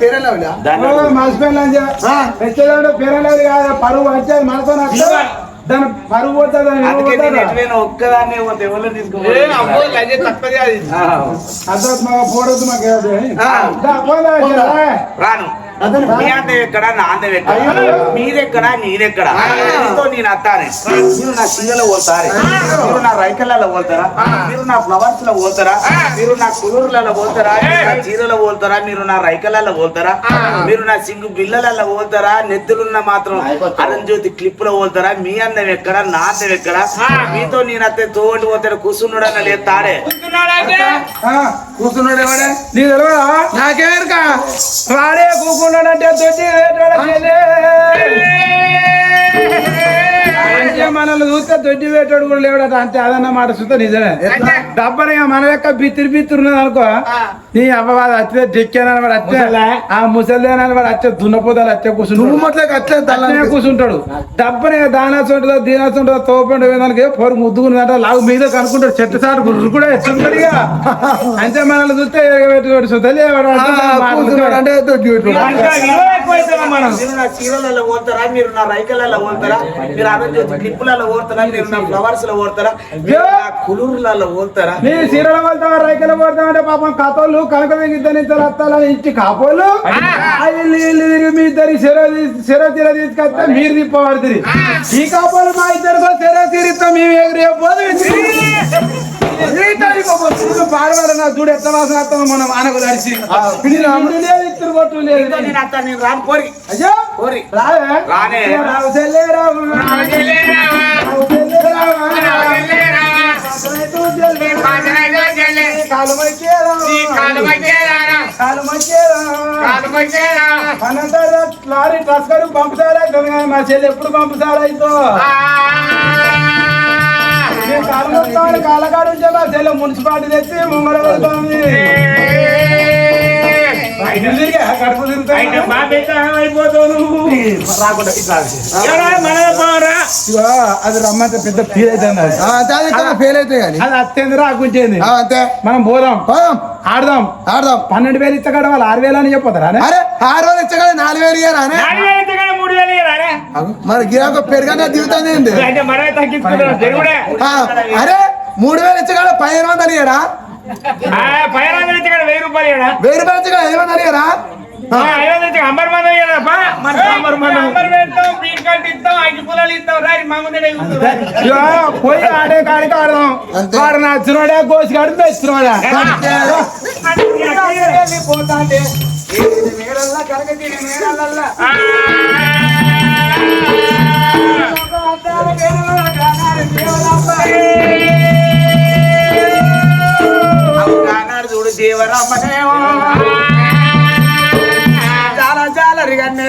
పేరెళ్ళవులా? పేరలేదు కాదు పరువు వచ్చేది మనతో దాని పరువు పోతుంది ఒక్కదాన్నే పోతే ఎవరు ఏ అమ్మో తీసుకోవాలి లజ్జ తప్పది అది. అర్థం మాకు పోడొద్దు మాకు. రాను. మీ అందం ఎక్కడ నా అందం ఎక్కడ. మీరెక్కడ నేను అత్తానే. మీరు నా పోతారే? మీరు నా రైకలలో పోతారా? మీరు నా ఫ్లవర్స్లో పోతారా మీరు నా కులూరులలో పోతారా? నా చీరలో పోతారా? మీరు నా రైకలలో పోతారా? మీరు నా సింగు బిల్లలలో పోతారా? నెత్తులున్న మాత్రం అరంజ్యోతి క్లిప్లో పోతారా? మీ అందం ఎక్కడ? నా అందం ఎక్కడ? మీతో నేను అత్తే తోటి పోతాడు కూర్చున్నాడన్న లేదు తాడే. కూర్చున్నాడు? ఎవడే? నీ తెలియదా నాకేరుక వాడే ఉన్నాడంటే తొట్టి వేటాడు మనల్ని చూస్తే దొడ్డి వేటాడు కూడా లేవడట అంటే అదన్నమాట చూస్తే నిజమే. డబ్బని మన లెక్క బిత్తిరి బిత్తిరి ఉన్నది అనుకో. నీ అవ్వవాడు అచ్చే జెక్కానని వాడు అచ్చే ఆ ముసలిదేనని వాడు అచ్చే దున్నపోతాడు అచ్చే నువ్వు కూర్చుంటాడు అట్లే అట్లనే కూర్చుంటాడు. డబ్బని దానాసు ఉంటుందో దీనాసు ఉంటుందో తోపండు దానికి పొరు ముద్దుకున్నదంట లాగు మీద కనుక్కుంటాడు. చెట్టు సాటు గుర్రు కూడా ఎత్తుంటాడు అంటే మనల్ని చూస్తే పెట్టుకోడు సుతలే వాడు కూర్చున్నాడు. అంటే దొడ్డి పెట్టుకున్నాడు మనం. మీరు నా చీరలలో పోతారా? మీరు నా రైకలలో పోతారా? మీరు అనంత క్లిప్పులలో పోతారా మీరు నా ఫ్లవర్స్లో నా కులూరులలో పోతారా నీ సీరల వెళ్తావా రైకలు పోతామంటే పాపం కథలు కనక ఇద్దరు ఇద్దరు అత్తాలని ఇచ్చి కాపోలు మీ ఇద్దరి చెర చెర తీర తీసుకొస్తే మీరు తిప్పబడుతుంది ఈ కాపోలు మా ఇద్దరు చెర తీరిస్తాం. మేము ఎగిరి పోదు. పాడవాడు నా చూడు ఎట్లా వాసన మనం ఆనకు తడిచి ఇద్దరు కొట్టు లేదు నేను అత్త నేను రాను పోరి. అయ్యో! పోరి. రావే? రానే. రావు చెల్లే రావు. రావు చెల్లే రావు. కాలు మధ్యేరా అనంతరం లారీ ట్రస్కర్ పంపుతారా గంగా మా చెల్లి ఎప్పుడు పంపుతారా అయితే ఉంటే మా చెల్లి మున్సిపాలిటీ తెచ్చి ముంగడ వెళ్తాంది అది రమ్మంటే పెద్ద ఫీల్ అవుతుంది ఫెయిల్ అయితే కానీ అది అత్యంత రాకుంటేంది అంతే మనం పోదాం పోదాం ఆడదాం. ఆడదాం. పన్నెండు వేలు ఇచ్చగడ వాళ్ళు ఆరు వేలు అని చెప్పతారా అరే ఆరు రోజులు ఇచ్చగా నాలుగు వేలు ఇయ్యారా మరి గిరాకు పెరుగానే? ఆ, అరే మూడు వేలు ఇచ్చగా పదిహేను వందలు ఇయ్యరా వెయ్యి రూపాయలు? వెయ్యి రూపాయలు ఇచ్చగా ఐదు వందలు ఇయ్యరా పోయి ఆడే కాడికి ఆడదాం. వాడు నచ్చినోడా గోసి కాడు మెచ్చినోడా పోతాంటే. మేడల్లా కరగతి మేడల్లా. చూడు దేవరామనేమో చాలా చాలా రిగన్నే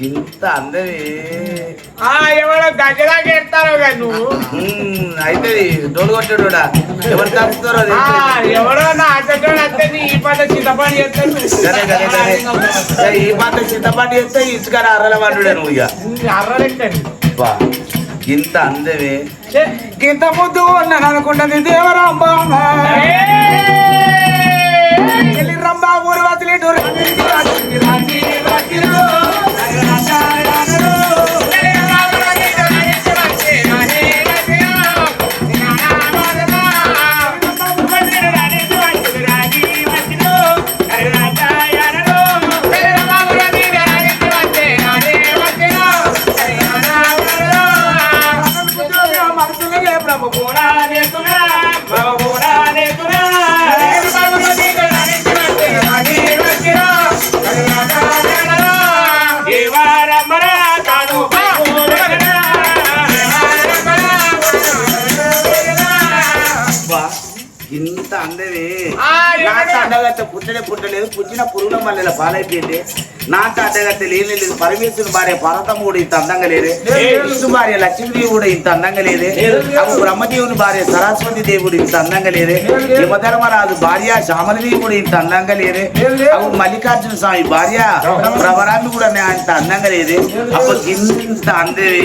ఇంత అందరి ఎవడో గజలాగా ఎడతారో నువ్వు. అయితే డోలు కొట్టాడు ఎవరు తప్పుతారో ఆ, ఎవడో నా అడ్డటోడు వస్తే నీ ఈ గదే, గదే. ఏ, ఈ పాత చింతపాటి చేస్తే ఇసుక అర్రల వాడుడే నువ్వు ఇక. అర్రలెక్కడి అబ్బా, ఇంత అందమే. ఇంత ముద్దు ఉన్నాను అనుకుంటుంది దేవరాంబ. రంబా ఊరు వదిలి ఇంత అందమే ఆ, నాట ఏమన్నా? అండగట్ట పుట్టడే పుట్టలేదు పుట్టిన పురుగుల మల్లెల పాలైపోయింది నాట అండగట్ట లేని లేదు పరమేశ్వరుని భార్య పర్వతం కూడా ఇంత అందంగా లేదే విష్ణు భార్య లక్ష్మీదేవి కూడా ఇంత అందంగా లేదే అవు బ్రహ్మదేవుని భార్య సరస్వతి దేవుడు ఇంత అందంగా లేదే యమధర్మరాజు భార్య శ్యామలదేవి కూడా ఇంత అందంగా లేదే అవు మల్లికార్జున స్వామి భార్య ప్రవరామి కూడా నా ఇంత అందంగా లేదే అప్పుడు ఇంత అందమే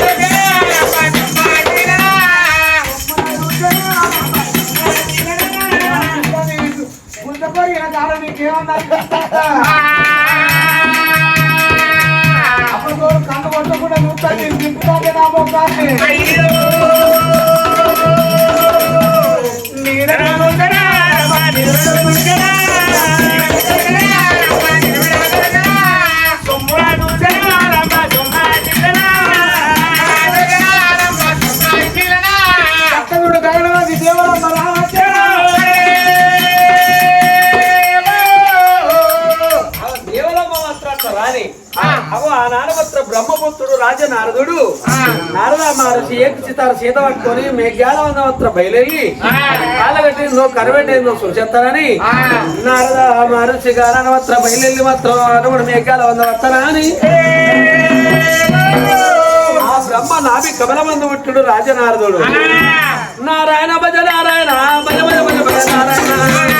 చూసట కన్ను కొట్టకుండా చూస్తాను దింపుతాంటే నా మొక్కాన్ని అక్కడు అవ ఆ నానవత్ర బ్రహ్మపుత్రుడు రాజ నారదుడు నారద మహర్షి ఏక చితార సీత పట్టుకొని మేఘాల వందవత్ర బయలుదేరి కాలగట్టిందో కరబెట్టిందో చూసేస్తానని నారద మహర్షి గానవత్ర బయలుదేరి మాత్రం అనుగుడు మేఘాల వందవత్ర అని ఆ బ్రహ్మ నాభి కమలమందు పుట్టుడు రాజనారదుడు. నారాయణ భజ నారాయణ భజ భజ భజ భజ నారాయణ.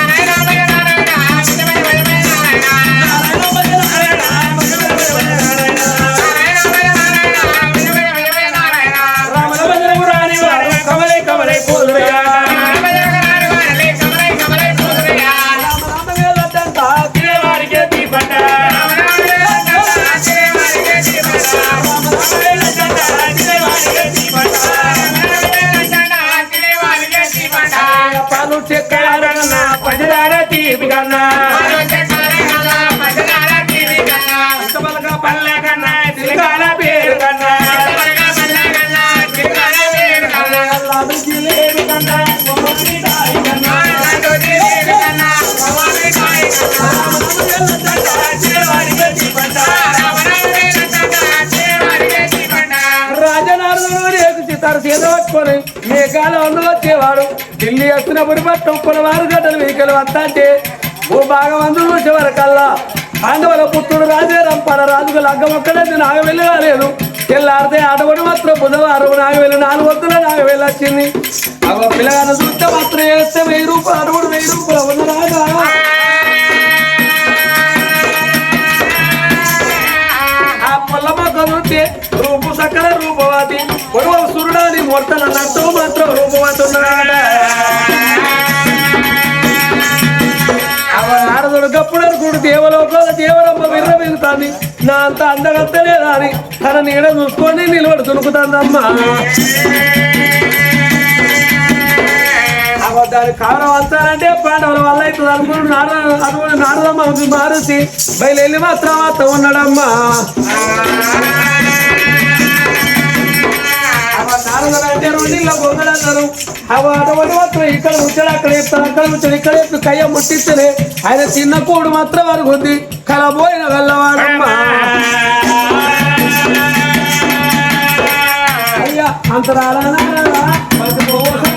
పట్టుకొని మేఘాల వంద వచ్చేవాడు. ఢిల్లీ వస్తున్నప్పుడు పట్టం కొనవారు గడ్డలు వీకలు వస్తా అంటే ఓ మందులు అందరూ వచ్చేవారకల్లా పాండవుల పుత్రుడు రాజే రంపాల రాజుకు లగ్గం నాగ వెళ్ళి రాలేదు తెల్లారితే ఆటబడి మాత్రం బుధవారం నాగవెల్లి నాలుగు వద్దుల నాగవెల్లి వచ్చింది. అవ పిల్లగాను చూస్తే మాత్రం వేస్తే వెయ్యి రూపాయలు అడవుడు వెయ్యి రూపాయలు ఉన్నరాగా ఆ పొల్ల మొక్క చూస్తే రూపు సకల రూపవతి పొడవ సురుడాని మొట్టల నట్టు మాత్రం రూపవతి ఉన్నాడా నారదుడు గప్పుడు దేవలోకాల దేవరమ్మ విర్ర వెళ్తాంది నా అంత అందగత్తలేదా అని తన నీడ చూసుకొని నిలబడి దునుకుతాందమ్మా అవ దాని కారం అంతానంటే పాండవుల వల్ల అవుతుంది అనుకుని నార అనుకుని నారదమ్మ మారుసి బయలుదేరి మాత్రం అత్త ఉన్నాడమ్మా. అవ నారదుడు అంటే రెండిళ్ళ గొంగడన్నారు అవ అటువంటి మాత్రం ఇక్కడ ముచ్చడు అక్కడ చెప్తాను అక్కడ ముచ్చడు ఇక్కడ చెప్తూ కయ్య ముట్టిస్తేనే ఆయన చిన్న కూడు మాత్రం వరకుంది కలబోయిన వెళ్ళవాడమ్మా అయ్యా అంతరాలా చూడు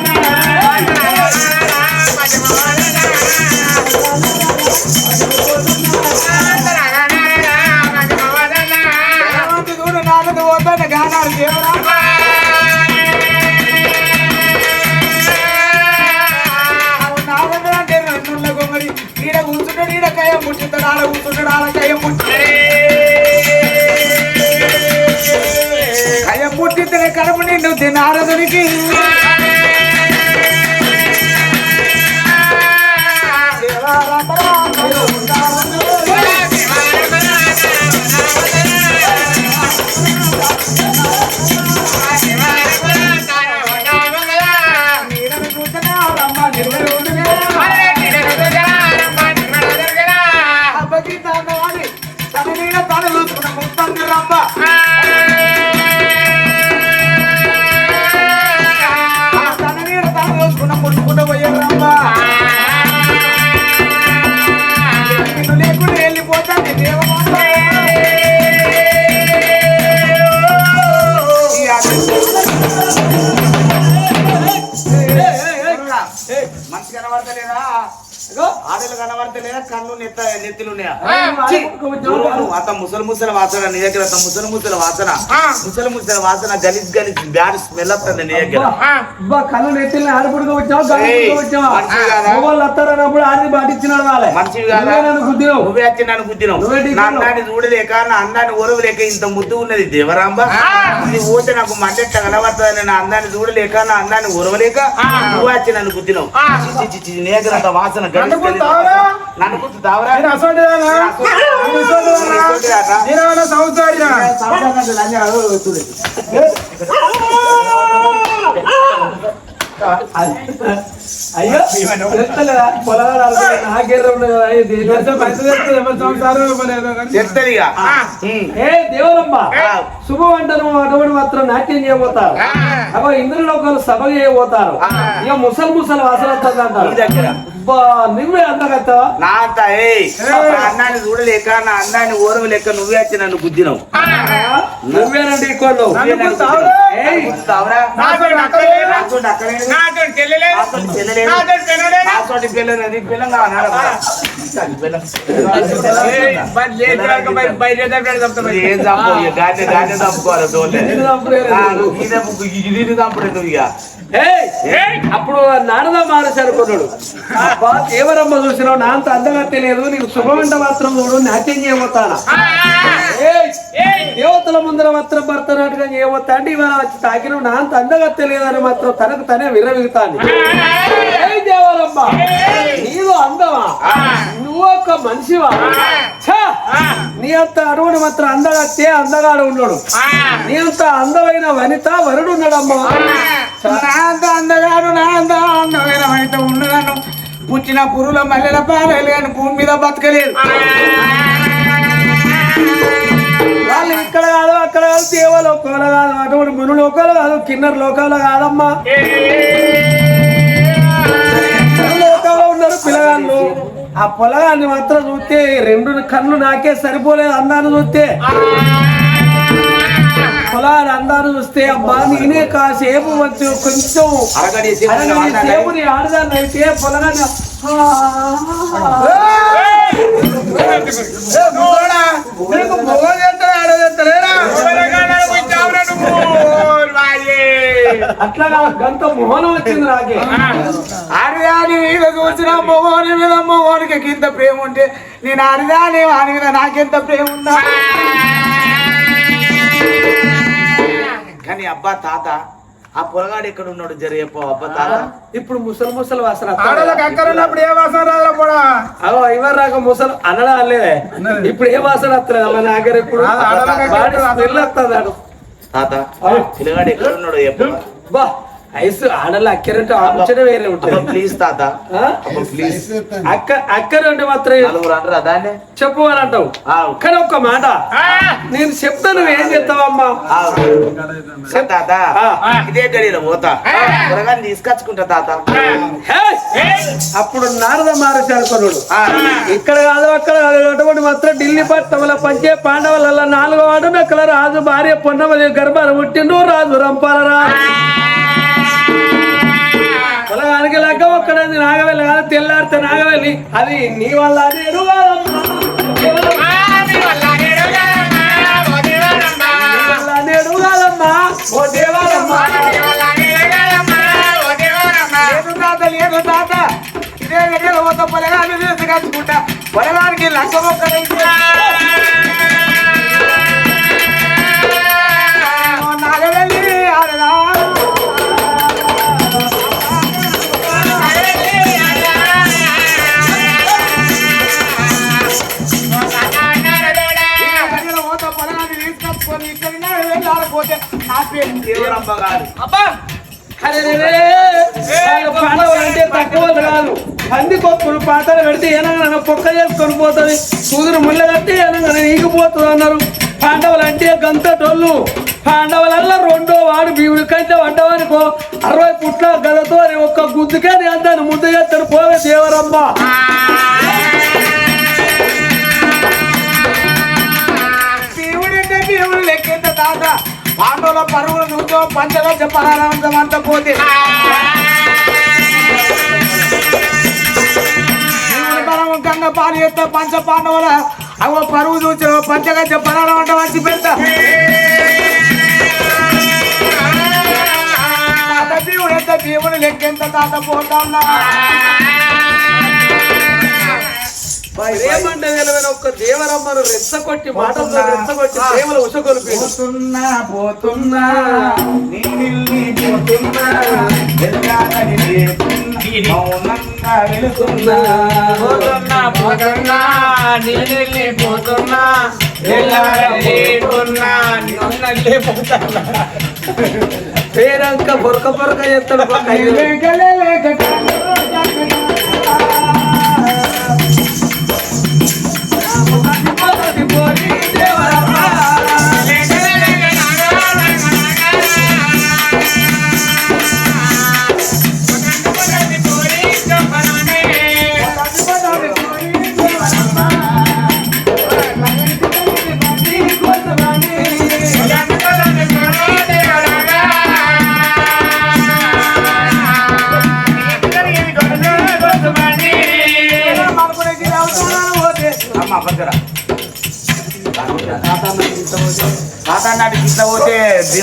నారదునికి కనబడతలేదా ఇగో, ఆడలు కనబడతలేదా? కళ్ళు నెత్త నెత్తిలు ఉన్నాయా ఆ, ఆడుకుంటూ వచ్చావు కాదు. అంత ముసలి ముసలి వాసన నీ దగ్గర అంత ముసలి ముసలి వాసన. ముసలి ముసలి వాసన గలీజ్ గలీజ్ బ్యాడ్ స్మెల్ వస్తుంది నీ దగ్గర. అబ్బా, అబ్బా, కళ్ళు నెత్తిని ఆడపుడుగా వచ్చావు ఆడిని పాటించినాడు కాదా? నువ్వే వచ్చి నన్ను గుద్దినావు. నా. అన్నాన్ని చూడలేక నా అన్నాన్ని ఓరవలేక ఇంత ముద్దు ఉన్నది దేవరాంబ. ఇది పోతే నాకు మండెట్ట కనబడుతుంది నా అందాన్ని చూడలేక నా అందాన్ని ఓరవలేక నువ్వు వచ్చి నన్ను గుద్దినావు. నీ దగ్గర అంత వాసన నన్ను గలీజ్. గుద్దావురా? నన్ను గుర్తు తావరా నేను అసోంటిదానా? నేను సంవత్సరాడినా? అయ్యో? పొలాలు ఆడుతున్నా, నాకేదో ఉండదు ఏ దేవులమ్మ శుభం అంటారు అటువంటి మాత్రం నాట్యం చేయబోతారు. అగో ఇంద్రులు ఒకరు సభ చేయబోతారు. ఇక ముసలి ముసలి వాసన వస్తుంది అంటారు. నువ్వే అందగత్తావా నా అంత అన్నాన్ని చూడలేక నా అన్నాన్ని ఓరవలేక నువ్వే వచ్చి నన్ను గుద్దినావు. నువ్వేనండి ఇక్కడ పిల్లలు పిల్లం కావాలా? ఏం చంపు చంపుకోవాలి ఇది ఇక! అప్పుడు మానసి అనుకున్నాడు. అబ్బా దేవరమ్మ చూసినావు? నా అంత అందంగా తెలియదు. నీకు శుభమంట మాత్రం చూడు నాట్యం చేయబోతానా? ఏయ్! ముందర మాత్రం భర్తనాటకం చేయబోతా అంటే ఇవాళ వచ్చి తాకిన నా అంత అందంగా తెలియదని మాత్రం తనకు తనే విర్రవిగుతాను ఏయ్ దేవరమ్మ నీవు అందమా? నువ్వు ఒక మనిషివా! నీ అంత అడవుడు మాత్రం అందగత్తే అందగాడు ఉన్నాడు నీ అంత అందమైన వనిత వరుడు ఉన్నాడమ్మా నా అంత అందగాడు నా అంత అందమైన అయితే ఉండగాను పుట్టిన పురుల మల్లెల పాలలు కానీ భూమి మీద బతకలేదు. ఇక్కడ కాదు అక్కడ కాదు దేవ లోకంలో కాదు అటువంటి మును లోకాలు కాదు కిన్నర లోకాలు కాదమ్మా. లోకంలో ఉన్నారు పిల్లగాళ్ళు. ఆ పొలగాన్ని మాత్రం చూస్తే రెండు కళ్ళు నాకే సరిపోలేదు అందాన్ని చూస్తే. పొలాన్ని అందాన్ని చూస్తే అబ్బా నేనే కాసేపు వచ్చి కొంచెం సేపు ఆడదాన్ని అయితే పొలగాన్ని నీకు మొగలు చేస్తాడా, అట్లా కాదు, గంత మోహనం వచ్చింది నాకే అరిదాని మీద చూసిన మొగోని మీద మొగోనికి ఇంత ప్రేమ ఉంటే నేను అరిదాని వాని మీద నాకెంత ప్రేమ ఉందా కానీ అబ్బా తాత ఆ పొలగాడు ఎక్కడ ఉన్నాడు జర చెప్పు అబ్బా తాత? ఇప్పుడు ముసలి ముసలి వాసన ఏ వాసన రాదురా పోడా? అవో ఇవరు రాక ముసలు అనడా అలేదే ఇప్పుడు ఏ వాసన వస్తలేదు అమ్మ నాగర్ ఇప్పుడు? వస్తుంది తాత పిల్లగాడు ఎక్కడ ఉన్నాడు చెప్పు బా. ఐస్ ఆడలు అక్కరంటే ఆలోచన వేరే ఉంటుంది. ప్లీజ్ తాత. ప్లీజ్ అక్క అక్కరంటే మాత్రం నలుగురు అంటారా? దాన్ని? చెప్పు అని అంటావు. ఆ, కానీ ఒక్క మాట. నేను చెప్తా నువ్వు ఏం చెప్తావమ్మా తాత. ఇదే గడిలో పోతా. త్వరగా తీసుకొచ్చుకుంటా తాత! అప్పుడు నారద మహర్షి అనుకున్నాడు. ఇక్కడ కాదు అక్కడ కాదు అటువంటి మాత్రం ఢిల్లీ పట్టణంలో పంచే పాండవుల నాలుగో వాడు నక్కల రాజు భార్య పొన్నమది గర్భాలు పుట్టిండు రాజు రంపాల రాజు పొలగానికి లగ్గ ఒక్కడది నాగవెల్లి కాదు తెల్లారితే నాగవెల్లి. అది నీ వల్ల నేను కాదమ్మా. నీ వల్ల నేను కాదమ్మా. ఓ దేవాలమ్మా. లేదు తాత ఇదే గడిలో పోతా పొలగాన్ని తీసుకొచ్చుకుంటా పొలగానికి లక్క మొక్కలైతే పొలగాన్ని తీసుకొచ్చుకొని ఇక్కడ వెళ్ళాలిపోతే నా పేరు దేవురమ్మ గారు అంటే తక్కువ కాదు కొక్కులు పాటలు పెడితే ఏనగా పొక్క చేసుకొని పోతుంది. సూదురు ముళ్ళ కట్టి ఏనగా ఈగిపోతుంది అన్నారు. పాండవులు అంటే గంత డొల్లు. పాండవులల్లా రెండో వాడు భీముడి కంటే పడ్డవనుకో అరవై పుట్ల గదతో ఒక్క గుద్దుకే అందాన్ని ముద్దు చేస్తాడు పోవే దేవరమ్మ. దేవుడు లెక్కేంత తాత? ఆందోళన పరుగులు చూస్తూ పంచలో చెప్పాలనంతం అంత పోతే. గంగ పాలు ఎత్త పంచ పాండవుల అవ పరువు చూచు పంచగా చెప్పాలనం అంటే మంచి పెద్ద భీముడు ఎంత భీముడు లెక్కెంత తాత పోతా ఉన్నా నిలవైన ఒక్క దేవరమ్మను రెచ్చగొట్టి మాటలతో రెచ్చగొట్టి ప్రేమల ఉషగొలిపి పోతున్నా పోతున్నా. నీ నిల్లి పోతున్నా. వెళ్ళాలని లేకున్నా, మౌనంగా వెళుతున్నా. పోతున్నా పోతున్నా. పోతున్నా. వెళ్ళాలనుకున్నా నిన్నల్లే పోతున్నా పేరంక బొరక బొరక చేస్తాడు Yeah.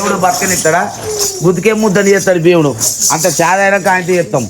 దేవుడు బతకనిస్తాడా గుతికే ముద్దని చేస్తాడు దేవుడు. అంత చాదైనా కాంతి చేస్తాం.